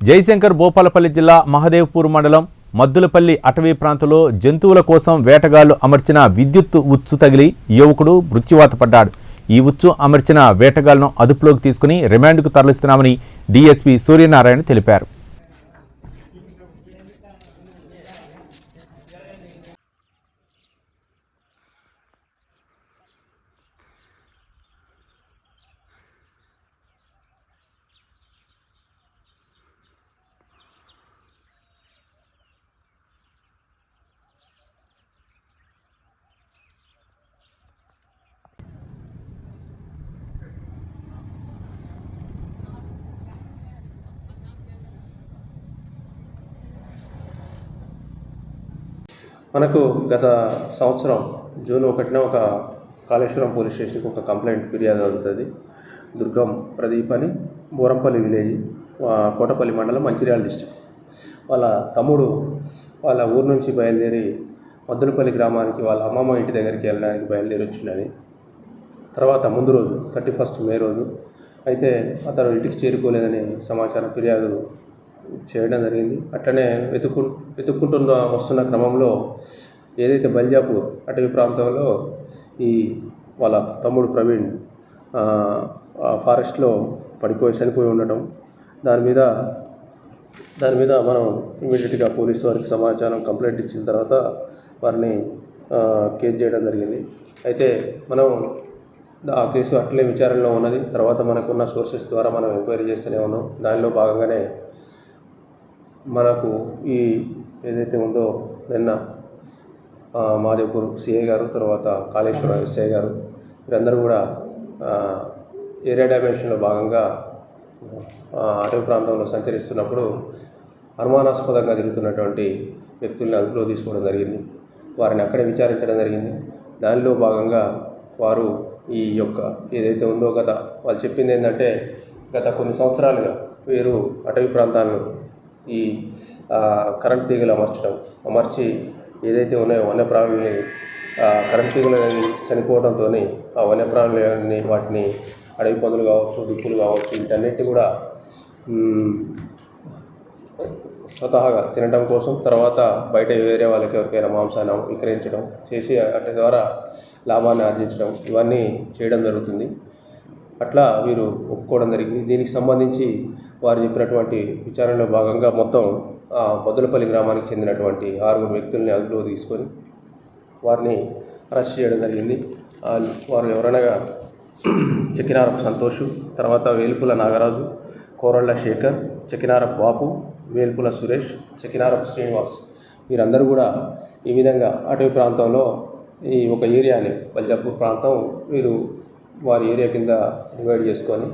జయశంకర్ భూపాలపల్లి జిల్లా మహదేవ్పూర్ మండలం మద్దులపల్లి అటవీ ప్రాంతంలో జంతువుల కోసం వేటగాళ్ళు అమర్చిన విద్యుత్ ఉచ్చు తగిలి యువకుడు మృత్యువాత పడ్డాడు. ఈ ఉచ్చు అమర్చిన వేటగాళ్ళను అదుపులోకి తీసుకుని రిమాండ్కు తరలిస్తున్నామని డీఎస్పీ సూర్యనారాయణ తెలిపారు. మనకు గత సంవత్సరం జూన్ ఒకటిన ఒక కాళేశ్వరం పోలీస్ స్టేషన్కి ఒక కంప్లైంట్ ఫిర్యాదు అవుతుంది దుర్గం ప్రదీప్ అని బోరంపల్లి విలేజ్ కోటపల్లి మండలం మంచిర్యాల డిస్టిక్ వాళ్ళ తమ్ముడు వాళ్ళ ఊరు నుంచి బయలుదేరి మద్దులపల్లి గ్రామానికి వాళ్ళ అమ్మమ్మ ఇంటి దగ్గరికి వెళ్ళడానికి బయలుదేరి వచ్చిందని తర్వాత ముందు రోజు థర్టీ ఫస్ట్ మే రోజు అయితే అతను ఇంటికి చేరుకోలేదని సమాచారం ఫిర్యాదు చేయడం జరిగింది. అట్లనే వెతుకు వెతుక్కుంటున్న వస్తున్న క్రమంలో ఏదైతే బల్జాపూర్ అటవీ ప్రాంతంలో ఈ వాళ్ళ తమ్ముడు ప్రవీణ్ ఫారెస్ట్లో పడిపోయి చనిపోయి ఉండటం దాని మీద దాని మీద మనం ఇమీడియట్గా పోలీసు వారికి సమాచారం కంప్లైంట్ ఇచ్చిన తర్వాత వారిని కేసు చేయడం జరిగింది. అయితే మనం ఆ కేసు అట్లే విచారణలో ఉన్నది. తర్వాత మనకున్న సోర్సెస్ ద్వారా మనం ఎంక్వైరీ చేస్తూనే ఉన్నాం. దానిలో భాగంగానే మనకు ఈ ఏదైతే ఉందో నిన్న ఆ, మాదేపూర్ సిఐ గారు తర్వాత కాళేశ్వర ఎస్ఐ గారు వీరందరూ కూడా ఏరియా డైమెన్షన్లో భాగంగా అటవీ ప్రాంతంలో సంచరిస్తున్నప్పుడు అనుమానాస్పదంగా తిరుగుతున్నటువంటి వ్యక్తుల్ని అదుపులో తీసుకోవడం జరిగింది. వారిని అక్కడే విచారించడం జరిగింది. దానిలో భాగంగా వారు ఈ యొక్క ఏదైతే ఉందో గత వాళ్ళు చెప్పింది ఏంటంటే గత కొన్ని సంవత్సరాలుగా వీరు అటవీ ప్రాంతాలను ఈ కరెంట్ తీగలు అమర్చడం అమర్చి ఏదైతే ఉన్నాయో వన్యప్రాణుల్ని కరెంట్ తీగలు అనేవి చనిపోవడంతో ఆ వన్యప్రాణులని వాటిని అడవి పందులు కావచ్చు దుప్పులు కావచ్చు వీటన్నిటిని కూడా స్వతహాగా తినడం కోసం తర్వాత బయట వేరే వాళ్ళకి ఎవరికైనా మాంసాన్ని విక్రయించడం చేసి అటు ద్వారా లాభాన్ని ఆర్జించడం ఇవన్నీ చేయడం జరుగుతుంది. అట్లా వీరు ఒప్పుకోవడం జరిగింది. దీనికి సంబంధించి వారు చెప్పినటువంటి విచారణలో భాగంగా మొత్తం ఆ, బొద్దులపల్లి గ్రామానికి చెందినటువంటి ఆరుగురు వ్యక్తుల్ని అదుపులో తీసుకొని వారిని అరెస్ట్ చేయడం జరిగింది. వారు ఎవరనగా చెక్కినారపు సంతోషు తర్వాత వేలుపుల నాగరాజు కోరళ్ళ శేఖర్ చెక్కినారపు బాపు వేల్పుల సురేష్ చెక్కినారపు శ్రీనివాస్ వీరందరూ కూడా ఈ విధంగా అటవీ ప్రాంతంలో ఈ ఒక ఏరియాని బల్జాపూర్ ప్రాంతం వీరు వారి ఏరియా కింద డివైడ్ చేసుకొని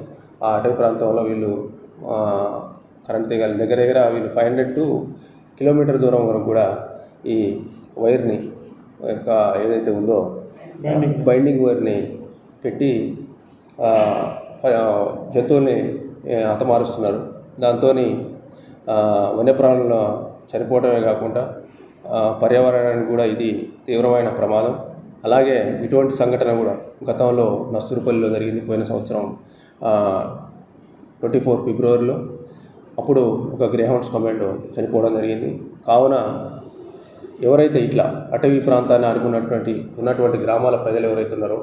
ఆ అటవీ ప్రాంతంలో వీళ్ళు కరెంట్ తీగలు దగ్గర దగ్గర వీళ్ళు ఫైవ్ హండ్రెడ్ టు కిలోమీటర్ దూరం వరకు కూడా ఈ వైర్ని యొక్క ఏదైతే ఉందో బైండింగ్ వైర్ని పెట్టి జంతువుల్ని హతమారుస్తున్నారు. దాంతో వన్యప్రాణుల చనిపోవడమే కాకుండా పర్యావరణానికి కూడా ఇది తీవ్రమైన ప్రమాదం. అలాగే ఇటువంటి సంఘటన కూడా గతంలో నస్తూరుపల్లిలో జరిగింది. పోయిన సంవత్సరం ట్వంటీ ఫోర్ ఫిబ్రవరిలో అప్పుడు ఒక గ్రేహౌండ్స్ కమాండో చనిపోవడం జరిగింది. కావున ఎవరైతే ఇట్లా అటవీ ప్రాంతాన్ని ఆడుకున్నటువంటి ఉన్నటువంటి గ్రామాల ప్రజలు ఎవరైతే ఉన్నారో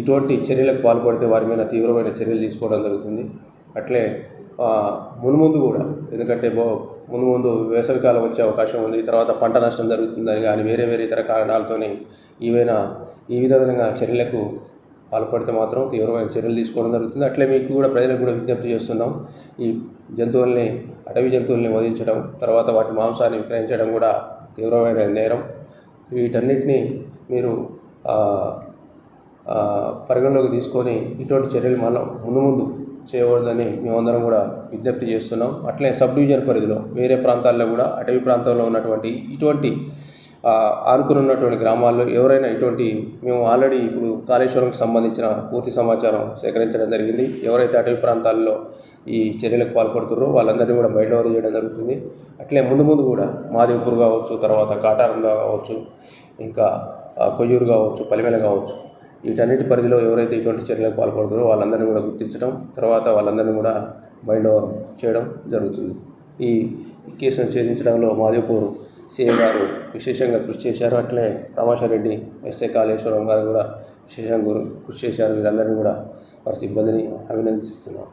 ఇటువంటి చర్యలకు పాల్పడితే వారి మీద తీవ్రమైన చర్యలు తీసుకోవడం జరుగుతుంది. అట్లే మునుముందు మున్ముందు కూడా ఎందుకంటే బో ముందు ముందు వేసవికాలం వచ్చే అవకాశం ఉంది తర్వాత పంట నష్టం జరుగుతుందని కానీ వేరే వేరే ఇతర కారణాలతోనే ఏవైనా ఈ విధంగా చర్యలకు పాల్పడితే మాత్రం తీవ్రమైన చర్యలు తీసుకోవడం జరుగుతుంది. అట్లే మీకు కూడా ప్రజలకు కూడా విజ్ఞప్తి చేస్తున్నాం. ఈ జంతువుల్ని అటవీ జంతువుల్ని వధించడం తర్వాత వాటి మాంసాన్ని విక్రయించడం కూడా తీవ్రమైన నేరం. వీటన్నిటిని మీరు పరిగణలోకి తీసుకొని ఇటువంటి చర్యలు మనం ముందు ముందు చేయకూడదని మేమందరం కూడా విజ్ఞప్తి చేస్తున్నాం. అట్లే సబ్ డివిజన్ పరిధిలో వేరే ప్రాంతాల్లో కూడా అటవీ ప్రాంతంలో ఉన్నటువంటి ఇటువంటి ఆనుకుని ఉన్నటువంటి గ్రామాల్లో ఎవరైనా ఇటువంటి మేము ఆల్రెడీ ఇప్పుడు కాళేశ్వరంకి సంబంధించిన పూర్తి సమాచారం సేకరించడం జరిగింది. ఎవరైతే అటవీ ప్రాంతాల్లో ఈ చర్యలకు పాల్పడుతున్నారో వాళ్ళందరినీ కూడా బయట చేయడం జరుగుతుంది. అట్లే ముందు ముందు కూడా మాదేవ్పూర్ కావచ్చు తర్వాత కాటారంలో కావచ్చు ఇంకా కొయ్యూరు కావచ్చు పలిమెల కావచ్చు వీటన్నిటి పరిధిలో ఎవరైతే ఇటువంటి చర్యలకు పాల్పడుతారో వాళ్ళందరినీ కూడా గుర్తించడం తర్వాత వాళ్ళందరినీ కూడా బయట చేయడం జరుగుతుంది. ఈ కేసును ఛేదించడంలో మాదేపూర్ సీఎం గారు విశేషంగా కృషి చేశారు. అట్లనే తమాషారెడ్డి ఎస్ఏ కాళేశ్వరం గారు కూడా విశేషంగా కృషి చేశారు. వీరందరినీ కూడా వారి సిబ్బందిని అభినందిస్తున్నాం.